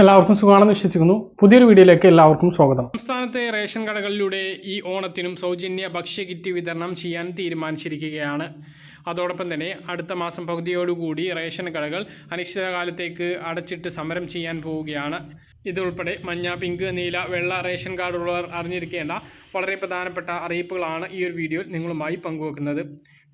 എല്ലാവർക്കും സുഖമാണെന്ന് വിശ്വസിക്കുന്നു. പുതിയൊരു വീഡിയോയിലേക്ക് എല്ലാവർക്കും സ്വാഗതം. സംസ്ഥാനത്തെ റേഷൻ കടകളിലൂടെ ഈ ഓണത്തിനും സൗജന്യ ഭക്ഷ്യ കിറ്റ് വിതരണം ചെയ്യാൻ തീരുമാനിച്ചിരിക്കുകയാണ്. അതോടൊപ്പം തന്നെ അടുത്ത മാസം പകുതിയോടുകൂടി റേഷൻ കടകൾ അനിശ്ചിതകാലത്തേക്ക് അടച്ചിട്ട് സമരം ചെയ്യാൻ പോവുകയാണ്. ഇതുൾപ്പെടെ മഞ്ഞ പിങ്ക് നീല വെള്ള റേഷൻ കാർഡുള്ളവർ അറിഞ്ഞിരിക്കേണ്ട വളരെ പ്രധാനപ്പെട്ട അറിയിപ്പുകളാണ് ഈ ഒരു വീഡിയോയിൽ നിങ്ങളുമായി പങ്കുവെക്കുന്നത്.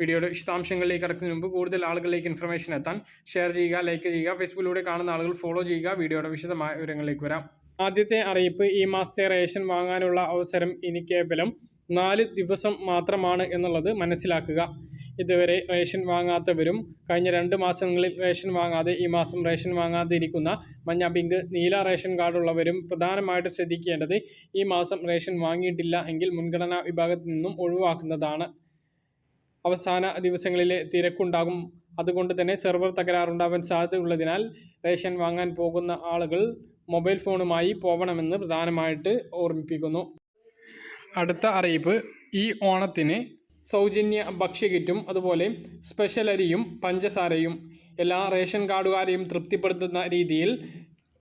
വീഡിയോയുടെ വിശദാംശങ്ങളിലേക്ക് കടക്കുന്നതിന് മുമ്പ് കൂടുതൽ ആളുകളിലേക്ക് ഇൻഫർമേഷൻ എത്താൻ ഷെയർ ചെയ്യുക ലൈക്ക് ചെയ്യുക ഫേസ്ബുക്കിലൂടെ കാണുന്ന ആളുകൾ ഫോളോ ചെയ്യുക. വീഡിയോയുടെ വിശദമായ വിവരങ്ങളിലേക്ക് വരാം. ആദ്യത്തെ അറിയിപ്പ് ഈ മാസത്തെ റേഷൻ വാങ്ങാനുള്ള അവസരം ഇനി കേവലം നാല് ദിവസം മാത്രമാണ് എന്നുള്ളത് മനസ്സിലാക്കുക. ഇതുവരെ റേഷൻ വാങ്ങാത്തവരും കഴിഞ്ഞ രണ്ട് മാസങ്ങളിൽ റേഷൻ വാങ്ങാതെ ഈ മാസം റേഷൻ വാങ്ങാതെ ഇരിക്കുന്ന മഞ്ഞ പിങ്ക് നീല റേഷൻ കാർഡുള്ളവരും പ്രധാനമായിട്ട് ശ്രദ്ധിക്കേണ്ടത് ഈ മാസം റേഷൻ വാങ്ങിയിട്ടില്ല എങ്കിൽ മുൻഗണനാ വിഭാഗത്തിൽ നിന്നും ഒഴിവാക്കുന്നതാണ്. അവസാന ദിവസങ്ങളിലെ തിരക്കുണ്ടാകും. അതുകൊണ്ട് തന്നെ സെർവർ തകരാറുണ്ടാവാൻ സാധ്യതയുള്ളതിനാൽ റേഷൻ വാങ്ങാൻ പോകുന്ന ആളുകൾ മൊബൈൽ ഫോണുമായി പോകണമെന്ന് പ്രധാനമായിട്ട് ഓർമ്മിപ്പിക്കുന്നു. അടുത്ത അറിയിപ്പ് ഈ ഓണത്തിന് സൗജന്യ ഭക്ഷ്യകിറ്റും അതുപോലെ സ്പെഷ്യൽ അരിയും പഞ്ചസാരയും എല്ലാ റേഷൻ കാർഡുകാരെയും തൃപ്തിപ്പെടുത്തുന്ന രീതിയിൽ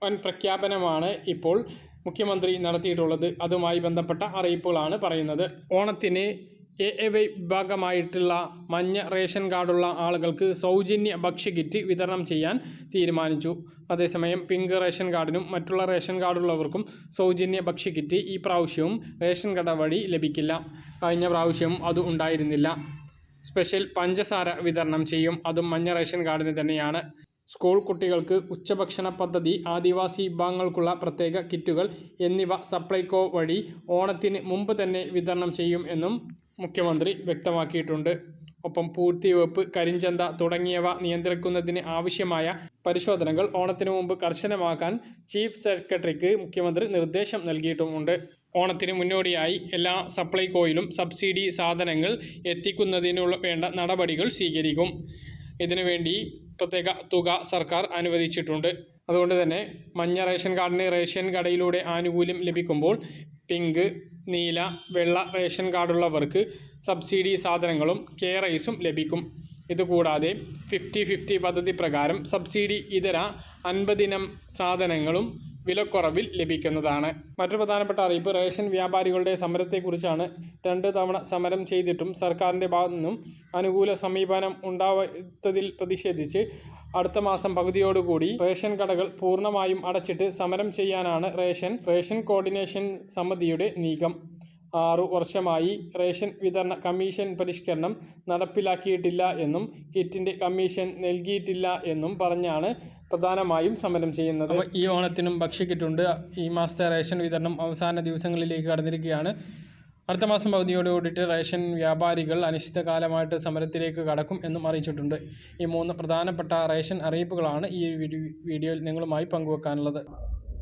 വൻ പ്രഖ്യാപനമാണ് ഇപ്പോൾ മുഖ്യമന്ത്രി നടത്തിയിട്ടുള്ളത്. അതുമായി ബന്ധപ്പെട്ട അറിയിപ്പുകളാണ് പറയുന്നത്. ഓണത്തിന് എ എ വൈ വിഭാഗമായിട്ടുള്ള മഞ്ഞ റേഷൻ കാർഡുള്ള ആളുകൾക്ക് സൗജന്യ ഭക്ഷ്യകിറ്റ് വിതരണം ചെയ്യാൻ തീരുമാനിച്ചു. അതേസമയം പിങ്ക് റേഷൻ കാർഡിനും മറ്റുള്ള റേഷൻ കാർഡുള്ളവർക്കും സൗജന്യ ഭക്ഷ്യകിറ്റ് ഈ പ്രാവശ്യവും റേഷൻ കട വഴി ലഭിക്കില്ല. കഴിഞ്ഞ പ്രാവശ്യവും അത് ഉണ്ടായിരുന്നില്ല. സ്പെഷ്യൽ പഞ്ചസാര വിതരണം ചെയ്യും. അതും മഞ്ഞ റേഷൻ കാർഡിന് തന്നെയാണ്. സ്കൂൾ കുട്ടികൾക്ക് ഉച്ചഭക്ഷണ പദ്ധതി ആദിവാസി വിഭാഗങ്ങൾക്കുള്ള പ്രത്യേക കിറ്റുകൾ എന്നിവ സപ്ലൈകോ വഴി ഓണത്തിന് മുമ്പ് തന്നെ വിതരണം ചെയ്യും എന്നും മുഖ്യമന്ത്രി വ്യക്തമാക്കിയിട്ടുണ്ട്. ഒപ്പം പൂഴ്ത്തിവെപ്പ് കരിഞ്ചന്ത തുടങ്ങിയവ നിയന്ത്രിക്കുന്നതിന് ആവശ്യമായ പരിശോധനകൾ ഓണത്തിന് മുമ്പ് കർശനമാക്കാൻ ചീഫ് സെക്രട്ടറിക്ക് മുഖ്യമന്ത്രി നിർദ്ദേശം നൽകിയിട്ടുമുണ്ട്. ഓണത്തിന് മുന്നോടിയായി എല്ലാ സപ്ലൈകോയിലും സബ്സിഡി സാധനങ്ങൾ എത്തിക്കുന്നതിനുള്ള വേണ്ട നടപടികൾ സ്വീകരിക്കും. ഇതിനുവേണ്ടി പ്രത്യേക തുക സർക്കാർ അനുവദിച്ചിട്ടുണ്ട്. അതുകൊണ്ട് തന്നെ മഞ്ഞ റേഷൻ കാർഡിന് റേഷൻ കടയിലൂടെ ആനുകൂല്യം ലഭിക്കുമ്പോൾ പിങ്ക് നീല വെള്ള റേഷൻ കാർഡുള്ളവർക്ക് സബ്സിഡി സാധനങ്ങളും കെ റൈസും ലഭിക്കും. ഇതുകൂടാതെ ഫിഫ്റ്റി ഫിഫ്റ്റി പദ്ധതി പ്രകാരം സബ്സിഡി ഇതര അൻപതിനം സാധനങ്ങളും വിലക്കുറവിൽ ലഭിക്കുന്നതാണ്. മറ്റൊരു പ്രധാനപ്പെട്ട അറിയിപ്പ് റേഷൻ വ്യാപാരികളുടെ സമരത്തെക്കുറിച്ചാണ്. രണ്ട് തവണ സമരം ചെയ്തിട്ടും സർക്കാരിന്റെ ഭാഗത്തു നിന്നും അനുകൂല സമീപനം ഉണ്ടാവാത്തതിൽ പ്രതിഷേധിച്ച് അടുത്ത മാസം പകുതിയോടുകൂടി റേഷൻ കടകൾ പൂർണമായും അടച്ചിട്ട് സമരം ചെയ്യാനാണ് റേഷൻ റേഷൻ കോർഡിനേഷൻ സമിതിയുടെ നീക്കം. ആറു വർഷമായി റേഷൻ വിതരണ കമ്മീഷൻ പരിഷ്കരണം നടപ്പിലാക്കിയിട്ടില്ല എന്നും കിറ്റിന്റെ കമ്മീഷൻ നൽകിയിട്ടില്ല എന്നും പറഞ്ഞാണ് പ്രധാനമായും സമരം ചെയ്യുന്നത്. ഈ ഓണത്തിനും ഭക്ഷ്യക്കിട്ടുണ്ട് ഈ മാസത്തെ റേഷൻ വിതരണം അവസാന ദിവസങ്ങളിലേക്ക് കടന്നിരിക്കുകയാണ്. അടുത്ത മാസം പകുതിയോടുകൂടിയിട്ട് റേഷൻ വ്യാപാരികൾ അനിശ്ചിതകാലമായിട്ട് സമരത്തിലേക്ക് കടക്കും എന്നും അറിയിച്ചിട്ടുണ്ട്. ഈ മൂന്ന് പ്രധാനപ്പെട്ട റേഷൻ അറിയിപ്പുകളാണ് ഈ വീഡിയോയിൽ നിങ്ങളുമായി പങ്കുവെക്കാനുള്ളത്.